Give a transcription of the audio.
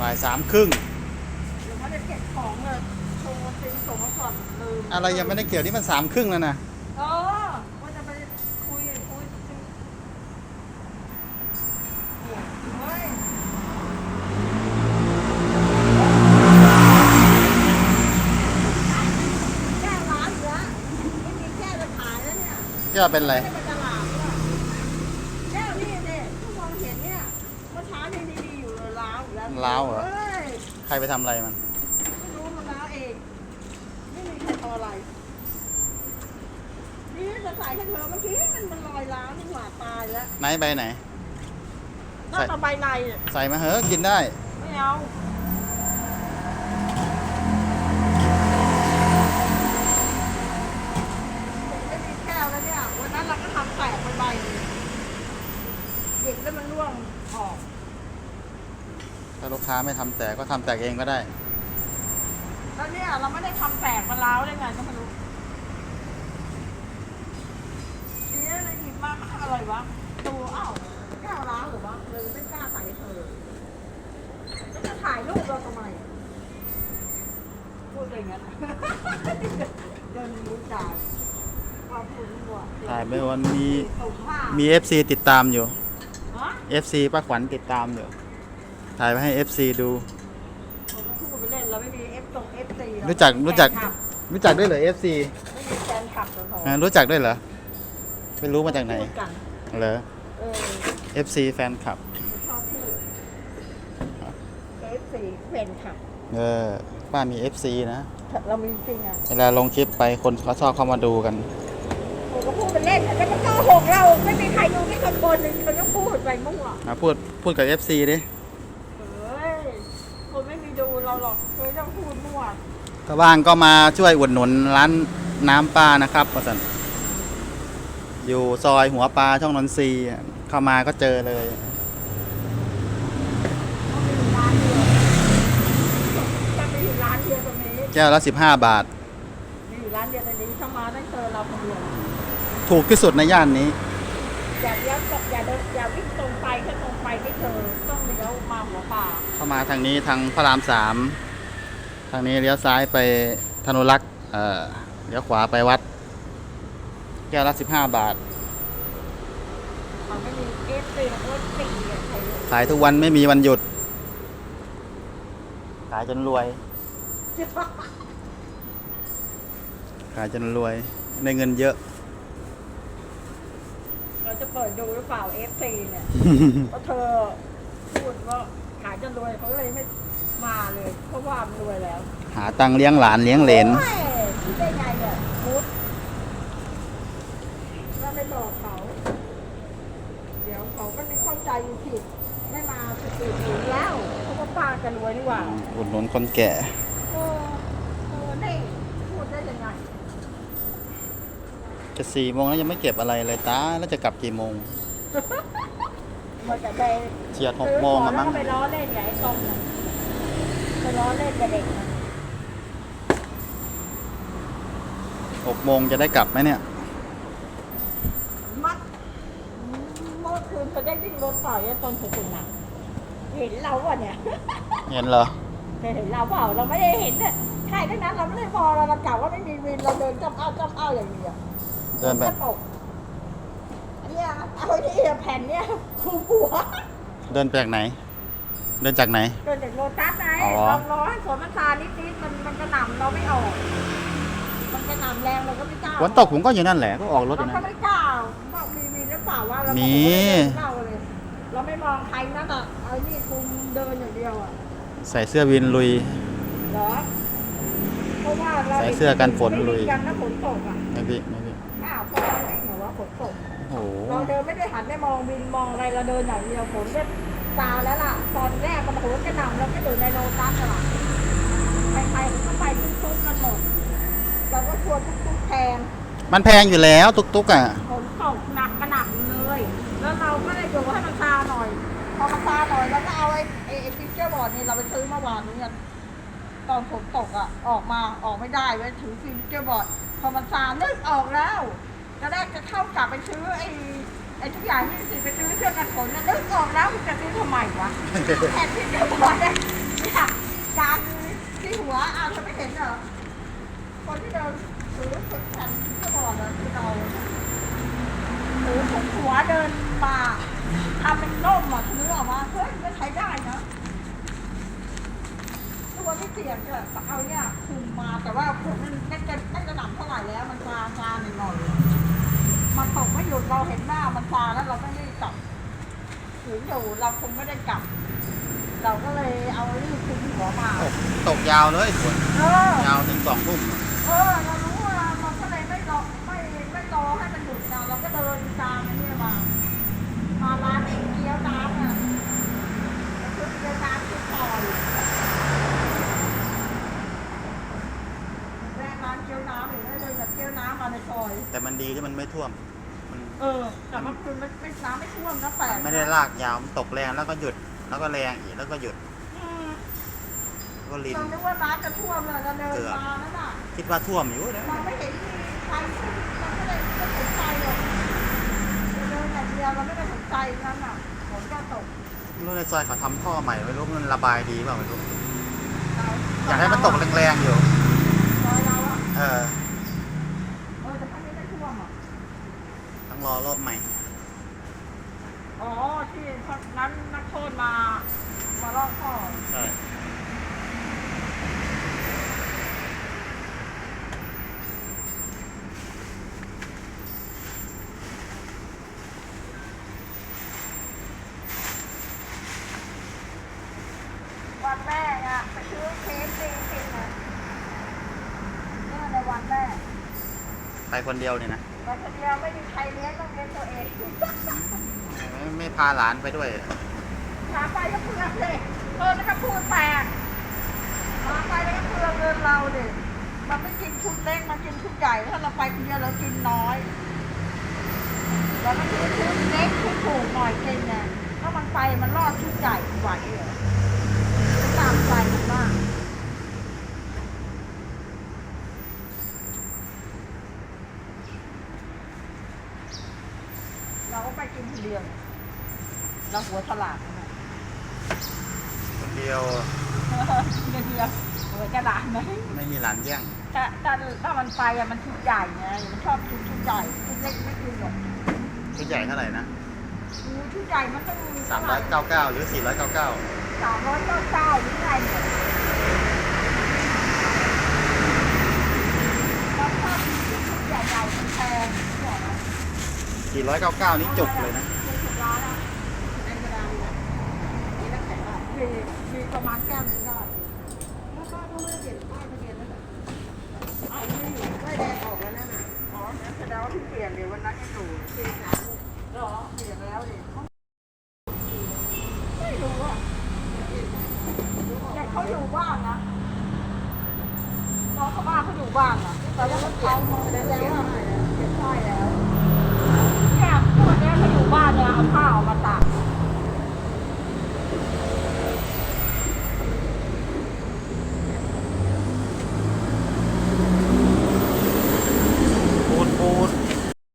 บ่ายสามครึ่งเดี๋ยวเขาจะเก็บของเลยโชว์ซิงส่งมาก่อนลืมอะไรยังไม่ได้เกี่ยวนี่มันสามครึ่งแล้วนะเออว่าจะไปคุยคุยซิเฮ้ยแก้วร้านเหลือไม่มีแก้วจะขายแล้วเนี่ย แก้วเป็นอะไร ไม่เป็นตลาดด้วยแก้วนี่เนี่ยทุกมองเห็นเนี่ยเมื่อเช้ายังดีๆอยู่ เลยล้าวอยู่แล้วล้าวเหรอเฮ้ยใครไปทำอะไรมัน ไม่รู้มันล้าวเอง ไม่มีใครทำอะไร นี่จะใส่ให้เธอเมื่อกี้มันมันลอยล้าวนี่หว่าตายแล้วไหนใบไหน น่าจะใบในอะใส่มาเหอะกินได้ ไม่เอาไม่มีแก้วแล้วเนี่ย วันนั้นเราก็ทำแตกไปใบหนึ่งเด็กแล้วมันร่วงออก ถ้า ลูกค้าไม่ทำแตกก็ทำแตกเองก็ได้ แล้วเนี่ยเราไม่ได้ทำแตกมาล้าวได้ไงก็ไม่รู้ทีนี้เลยหยิบมาอะไรวะดูอ้าวแก้วล้าวหรือวะเลยไม่กล้าใส่ให้เธอแล้วจะถ่ายรูปเราทำไมพูดอะไรงั้นเดินรู้ใจว่าพูดมั่วถ่ายไปวันมีตุ่มผ้ามี FC ติดตามอยู่ฮะ FC ป้าขวัญติดตามอยู่ ถ่ายไปให้ FC ดู ผมก็พูดไปเล่นเราไม่มีเอฟตรงเอฟซีรู้จักรู้จัก รู้จักด้วยเหรอ FC ไม่มีแฟนคลับตัวทองอ่ารู้จักด้วยเหรอไม่รู้มาจากไหนพูดกันเหรอ เออ FC แฟนคลับ ชอบพูดเอฟซีแฟนคลับเออป้ามี FC นะ เรามีจริงอะเวลาลงคลิปไปคนเขาชอบเข้ามาดูกัน ผมก็พูดไปเล่นแต่มันก็หกเราไม่มีใครดูที่คนคนหนึ่งเขาก็พูดไปมั่ว มาพูดพูดกับ FC ดิ เฮ้ยคนไม่มีดู เราหรอกเคยต้องพูดมั่วถ้าว่างก็มาช่วยอุดหนุนร้านน้ำปลานะครับประสันอยู่ซอยหัวปลาช่องนนทรีย์อะเข้ามาก็เจอเลยเขามีร้านเดียวจะมีอยู่ร้านเดียวตรงนี้แก้วละ 15 บาท มีอยู่ร้านเดียวตรงนี้เข้ามาได้เจอเราคนเดียว ถูกที่สุดในย่านนี้ อย่าเลี้ยวอย่าเดินอย่าวิ่งตรงไปแค่ตรงไปไม่เจอต้องเลี้ยวมาหัวป่าเข้ามาทางนี้ทางพระรามสามทางนี้เลี้ยวซ้ายไปธนุรักษ์เอ่อเลี้ยวขวาไปวัด แก้วละ15บาท มันไม่มีเอฟซีมันก็ตีอะใครรู้ขายทุกวันไม่มีวันหยุด ขายจนรวย ขายจนรวยได้เงินเยอะ เราจะเปิดดูหรือเปล่าเอฟซีเนี่ยเพราะเธอพูดว่าขายจะรวยเขาเลยไม่มาเลย เพราะว่ามันรวยแล้วหาตังค์เลี้ยงหลานเลี้ยงเหลน โอ้ยคิดได้ไงเนี่ยมุดเราไม่บอกเขา เดี๋ยวเขาก็ไม่เข้าใจผิด ไม่มาสติถึงแล้วเขาก็ป้าจะรวยนี่หว่า อุดหนุนคนแก่ เออเออนี่พูดได้ยังไง จะสี่โมงแล้วยังไม่เก็บอะไรเลยตาแล้วจะกลับกี่โมงมันจะไปเฉียดหกโมงแล้อะวมั้งก็ไปล้อเล่นกับไอ้ต้มน่ะไปล้อเล่นกับเด็กน่ะหกโมงจะได้กลับไหมเนี่ย มัดเมื่อคืนเขาได้วิ่งรถต่อยไอ้ต้นสุขุนน่ะเห็นเราอะเนี่ย เห็นเหรอเคยเห็นเราเปล่าเราไม่ได้เห็นเนี่ยใช่ดังนั้นเราไม่ได้มองเราเรากล่าวว่าไม่มีวินเราเดินจำอ้าวจำอ้าวอย่างเดียว เดินไปฝตกอันเนี้ยเอาไอ้นี่แผ่นเนี้ยคูหัวเดินไปจากไหน เดินจากไหนเดินจากโลตัสไงอ๋อ ลองรอให้ฝนมันซานิดนิดๆมันมันกระหน่ำเราไม่ออก มันกระหน่ำแรงเราก็ไม่กล้าฝนตกผมก็อยู่นั่นแหละก็ออกรถอเรายู่ก็นั่นไม่กล้าว่ามีวินหรือเปล่าว่าเรามีก็ไม่ได้เล่าเลยเราไม่มองใครนั่นอะเอานี่คุมเดินอย่างเดียวอะ ใส่เสื้อวินลุย เหรอเพราะว่าเราใส่เสื้อกันฝนลุย ไม่มีกันนะฝนตกอะ ไม่พี่ไม่พี่ อ้าวพอเราไม่เหรอว่าฝนตกโอ้โหเราเดินไม่ได้หันไปมองวินมองอะไรเราเดินอย่างเดียวฝนก็ซาแล้วล่ะ ตอนแรกมันโหนกระหน่ำเราก็อยู่ในโลตัสอะล่ะใครๆเขาก็ไปทุกๆกันหมดเราก็ชวนทุกๆแทนมันแพงอยู่แล้วตุกตุกๆอะฝนตกหนักกระหน่ำเลย แล้วเราก็เลยดูให้มันซาหน่อย พอมันซาหน่อยเราก็เอาไอ้ไอ้ไอ้ฟิกเกอร์บอร์ดนี่เราไปซื้อเมื่อวานนี้กันตอนฝนตกอะ ออกมาออกไม่ได้เว้ยถือฟิกเกอร์บอร์ดพอมันซานึกออกแล้ว ตอนแรกจะเข้ากลับไปซื้อไอ้ไอ้ทุกอย่างที่สิไปซื้อเสื้อกันฝนนะนึกออกแล้วมันจะซื้อทำไมวะแทนที่จะบอร์ดเนี่ยเนี่ยกางที่หัวอ้าวเธอไม่เห็นเหรอคนที่เดินถือสุดแขนก็บอกเลยคือเราถือถุงหัวเดินมาทำเป็นร่มอะถือออกมาเฮ้ยไม่ใช้ได้นะตัวไม่เสี่ยงจะเอาเนี่ยคุมมาแต่ว่าผมมันไม่จะไม่จะหนักเท่าไหร่แล้วมันซาซาหน่อยหน่อยๆมันตกไม่หยุด เราเห็นหน้ามันซาแล้วเราไม่ได้จับถืออยู่เราคงไม่ได้จับ เราก็เลยเอารีบคุมหัวมา ตกตกยาวเลยฝนเออ ยาวถึงสองทุ่มเออ เรารู้ว่าเราก็เลยไม่รอไม่ไม่รอให้มันหยุดนะเราก็เดินตามไอ้นี่มา มาร้านเองเกี๊ยวน้ำอะชุดเกี๊ยวน้ำชุดต่อยแวะร้านเกี๊ยวน้ำหรือได้เลยแบบเกี๊ยวน้ำมาในซอย แต่มันดีที่มันไม่ท่วมมัน เออ แต่มันคือไม่ไม่น้ำไม่ท่วมนะแปลกนะไม่ได้ลากยาวมันตกแรงแล้วก็หยุด แล้วก็แรงอีกแล้วก็หยุดอืมก็ลิน เราคิดว่าน้ำจะท่วมเลยเราเดินมานั่นน่ะคิดว่าท่วมอยู่นะเราไม่เห็นมีใครเราก็เลยไม่สนใจหรอกเราเดินอย่างเดียวเราไม่ได้สนใจนั่นน่ะฝนก็ตกไม่รู้ในซอยเขาทำท่อใหม่ไม่รู้มันระบายดีเปล่าไม่รู้เราอยากให้มันตกแรงๆอยู่ ซอยเราอะ เออเออแต่ถ้าไม่ได้ท่วมอะ ต้องรอรอบใหม่ อ๋อ ที่นั้นนักโทษมา มาลอกท่อใช่วันแรกอะไปซื้อเค้กจริงจริงอะเนี่ยในวันแรก ไปคนเดียวเนี่ยนะวันเดียวไม่มีใครเลี้ยงต้องเลี้ยงตัวเองไม่ไม่พาหลานไปด้วยหาไปก็เพื่อนเลยเออแล้วก็พูดแปลกมาไปแล้วก็เพื่อนเงินเราดิมันไม่กินชุดเล็กมันกินชุดใหญ่ถ้าเราไปคนเดียวเรากินน้อยเราก็ซื้อชุดเล็กชุดถูกหน่อยกินเนี่ยถ้ามันไปมันรอดชุดใหญ่ไหวเหรอตามใจมันมากเราก็ ไปกินคนเดียวเราหัวฉลาดนะคนเดียวเดียวเดียวหัวจะหลานไหมไม่มีหลานแย่งถ้าถ้าถ้ามันไปอะมันชุดใหญ่ไงมันชอบชุดชุดใหญ่ชุดเล็กไม่กินหรอกชุดใหญ่เท่าไหร่นะอือชุดใหญ่มันต้องสามร้อยเก้าเก้าหรือสี่ร้อยเก้าเก้าสามร้อยเก้าเก้าหรือไงเนี่ยเราชอบชุดใหญ่ๆมันแพงเนี่ยนะสี่ร้อยเก้าเก้านี่จุกเลยนะ